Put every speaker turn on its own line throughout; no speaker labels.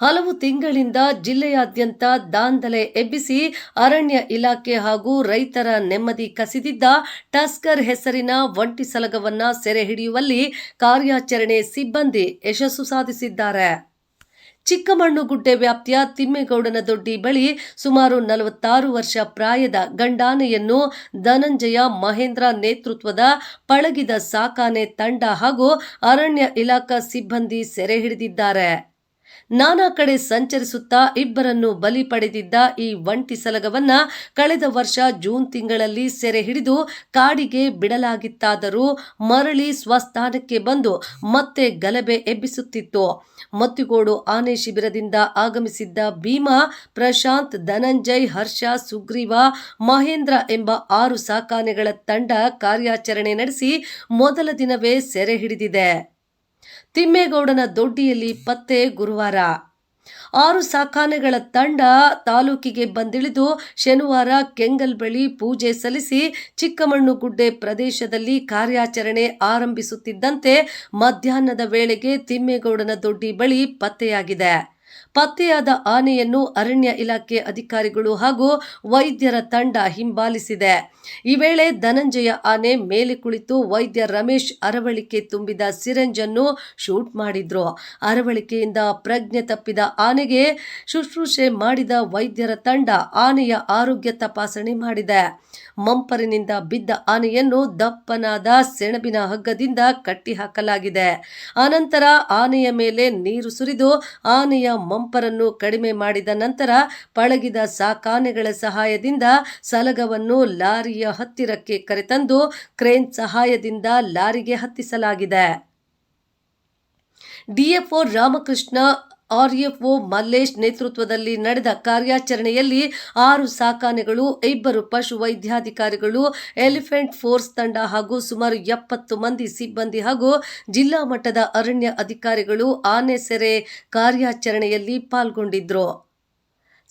ಹಲವು ತಿಂಗಳಿಂದ ಜಿಲ್ಲೆಯಾದ್ಯಂತ ದಾಂಧಲೆ ಎಬ್ಬಿಸಿ ಅರಣ್ಯ ಇಲಾಖೆ ಹಾಗೂ ರೈತರ ನೆಮ್ಮದಿ ಕಸಿದಿದ್ದ ಟಸ್ಕರ್ ಹೆಸರಿನ ಒಂಟಿ ಸಲಗವನ್ನ ಸೆರೆ ಹಿಡಿಯುವಲ್ಲಿ ಕಾರ್ಯಾಚರಣೆ ಸಿಬ್ಬಂದಿ ಯಶಸ್ಸು ಸಾಧಿಸಿದ್ದಾರೆ. ಚಿಕ್ಕಮಣ್ಣುಗುಡ್ಡೆ ವ್ಯಾಪ್ತಿಯ ತಿಮ್ಮೇಗೌಡನ ದೊಡ್ಡಿ ಬಳಿ ಸುಮಾರು ನಲವತ್ತಾರು ವರ್ಷ ಪ್ರಾಯದ ಗಂಡಾನೆಯನ್ನು ಧನಂಜಯ ಮಹೇಂದ್ರ ನೇತೃತ್ವದ ಪಳಗಿದ ಸಾಕಾನೆ ತಂಡ ಹಾಗೂ ಅರಣ್ಯ ಇಲಾಖಾ ಸಿಬ್ಬಂದಿ ಸೆರೆ ಹಿಡಿದಿದ್ದಾರೆ. ನಾನಾ ಕಡೆ ಸಂಚರಿಸುತ್ತಾ ಇಬ್ಬರನ್ನು ಬಲಿ ಪಡೆದಿದ್ದ ಈ ಒಂಟಿ ಸಲಗವನ್ನ ಕಳೆದ ವರ್ಷ ಜೂನ್ ತಿಂಗಳಲ್ಲಿ ಸೆರೆ ಹಿಡಿದು ಕಾಡಿಗೆ ಬಿಡಲಾಗಿತ್ತಾದರೂ ಮರಳಿ ಸ್ವಸ್ಥಾನಕ್ಕೆ ಬಂದು ಮತ್ತೆ ಗಲಭೆ ಎಬ್ಬಿಸುತ್ತಿತ್ತು. ಮತ್ತಿಗೋಡು ಆನೆ ಶಿಬಿರದಿಂದ ಆಗಮಿಸಿದ್ದ ಭೀಮಾ, ಪ್ರಶಾಂತ್, ಧನಂಜಯ್, ಹರ್ಷ, ಸುಗ್ರೀವ, ಮಹೇಂದ್ರ ಎಂಬ ಆರು ಸಾಕಾನೆಗಳ ತಂಡ ಕಾರ್ಯಾಚರಣೆ ನಡೆಸಿ ಮೊದಲ ದಿನವೇ ಸೆರೆ ಹಿಡಿದಿದೆ. ತಿಮ್ಮೇಗೌಡನ ದೊಡ್ಡಿಯಲ್ಲಿ ಪತ್ತೆ ಗುರುವಾರ. ಆರು ಸಾಕಾನೆಗಳ ತಂಡ ತಾಲೂಕಿಗೆ ಬಂದಿಳಿದು ಶನಿವಾರ ಕೆಂಗಲ್ ಬಳಿ ಪೂಜೆ ಸಲ್ಲಿಸಿ ಚಿಕ್ಕಮಣ್ಣುಗುಡ್ಡೆ ಪ್ರದೇಶದಲ್ಲಿ ಕಾರ್ಯಾಚರಣೆ ಆರಂಭಿಸುತ್ತಿದ್ದಂತೆ ಮಧ್ಯಾಹ್ನದ ವೇಳೆಗೆ ತಿಮ್ಮೇಗೌಡನ ದೊಡ್ಡಿ ಬಳಿ ಪತ್ತೆಯಾಗಿದೆ. ಪತ್ತೆಯಾದ ಆನೆಯನ್ನು ಅರಣ್ಯ ಇಲಾಖೆ ಅಧಿಕಾರಿಗಳು ಹಾಗೂ ವೈದ್ಯರ ತಂಡ ಹಿಂಬಾಲಿಸಿದೆ. ಈ ವೇಳೆ ಧನಂಜಯ ಆನೆ ಮೇಲೆ ಕುಳಿತು ವೈದ್ಯ ರಮೇಶ್ ಅರವಳಿಕೆ ತುಂಬಿದ ಸಿರಂಜ್ ಅನ್ನು ಶೂಟ್ ಮಾಡಿದ್ರು. ಅರವಳಿಕೆಯಿಂದ ಪ್ರಜ್ಞೆ ತಪ್ಪಿದ ಆನೆಗೆ ಶುಶ್ರೂಷೆ ಮಾಡಿದ ವೈದ್ಯರ ತಂಡ ಆನೆಯ ಆರೋಗ್ಯ ತಪಾಸಣೆ ಮಾಡಿದೆ. ಮಂಪರಿನಿಂದ ಬಿದ್ದ ಆನೆಯನ್ನು ದಪ್ಪನಾದ ಸೆಣಬಿನ ಹಗ್ಗದಿಂದ ಕಟ್ಟಿಹಾಕಲಾಗಿದೆ. ಆನಂತರ ಆನೆಯ ಮೇಲೆ ನೀರು ಸುರಿದು ಆನೆಯ ಮಂಪರನ್ನು ಕಡಿಮೆ ಮಾಡಿದ ನಂತರ ಪಳಗಿದ ಸಾಕಾನೆಗಳ ಸಹಾಯದಿಂದ ಸಲಗವನ್ನು ಲಾರಿಯ ಹತ್ತಿರಕ್ಕೆ ಕರೆತಂದು ಕ್ರೇನ್ ಸಹಾಯದಿಂದ ಲಾರಿಗೆ ಹತ್ತಿಸಲಾಗಿದೆ. ಡಿಎಫ್ಒ ರಾಮಕೃಷ್ಣ ಆರ್ಎಫ್ಒ ಮಲ್ಲೇಶ್ ನೇತೃತ್ವದಲ್ಲಿ ನಡೆದ ಕಾರ್ಯಾಚರಣೆಯಲ್ಲಿ ಆರು ಸಾಕಾನೆಗಳು, ಇಬ್ಬರು ಪಶು ವೈದ್ಯಾಧಿಕಾರಿಗಳು, ಎಲಿಫೆಂಟ್ ಫೋರ್ಸ್ ತಂಡ ಹಾಗೂ ಸುಮಾರು ಎಪ್ಪತ್ತು ಮಂದಿ ಸಿಬ್ಬಂದಿ ಹಾಗೂ ಜಿಲ್ಲಾ ಮಟ್ಟದ ಅರಣ್ಯ ಅಧಿಕಾರಿಗಳು ಆನೆ ಸೆರೆ ಕಾರ್ಯಾಚರಣೆಯಲ್ಲಿ ಪಾಲ್ಗೊಂಡಿದ್ರು.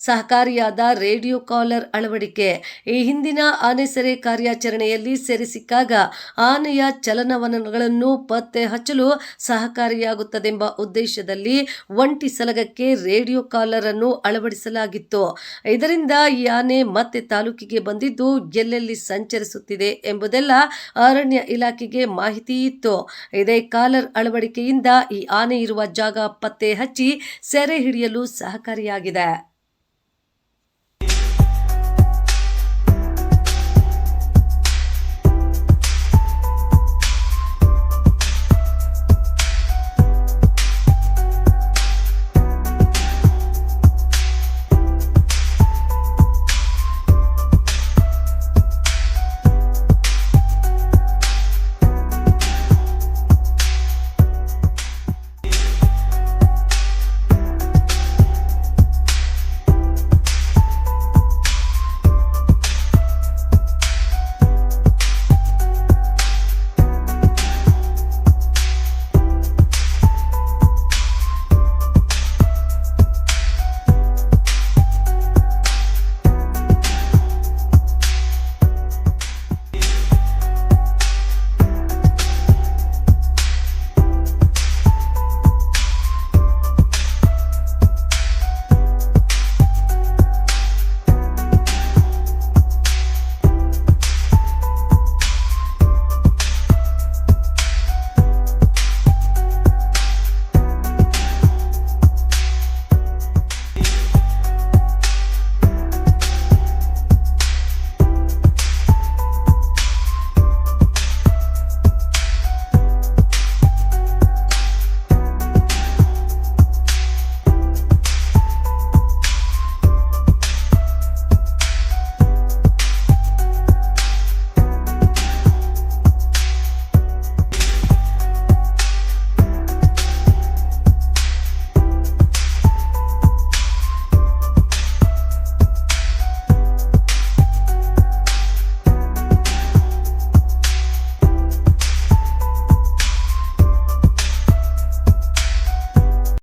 ಸಹಕಾರಿಯಾದ ರೇಡಿಯೋ ಕಾಲರ್ ಅಳವಡಿಕೆ. ಈ ಹಿಂದಿನ ಆನೆ ಸೆರೆ ಕಾರ್ಯಾಚರಣೆಯಲ್ಲಿ ಸೆರೆ ಸಿಕ್ಕಾಗ ಆನೆಯ ಚಲನವಲನಗಳನ್ನು ಪತ್ತೆ ಹಚ್ಚಲು ಸಹಕಾರಿಯಾಗುತ್ತದೆಂಬ ಉದ್ದೇಶದಲ್ಲಿ ಒಂಟಿ ಸಲಗಕ್ಕೆ ರೇಡಿಯೋ ಕಾಲರ್ ಅನ್ನು ಅಳವಡಿಸಲಾಗಿತ್ತು. ಇದರಿಂದ ಈ ಆನೆ ಮತ್ತೆ ತಾಲೂಕಿಗೆ ಬಂದಿದ್ದು ಎಲ್ಲೆಲ್ಲಿ ಸಂಚರಿಸುತ್ತಿದೆ ಎಂಬುದೆಲ್ಲ ಅರಣ್ಯ ಇಲಾಖೆಗೆ ಮಾಹಿತಿ ಇತ್ತು. ಇದೇ ಕಾಲರ್ ಅಳವಡಿಕೆಯಿಂದ ಈ ಆನೆ ಇರುವ ಜಾಗ ಪತ್ತೆ ಹಚ್ಚಿ ಸೆರೆ ಹಿಡಿಯಲು ಸಹಕಾರಿಯಾಗಿದೆ.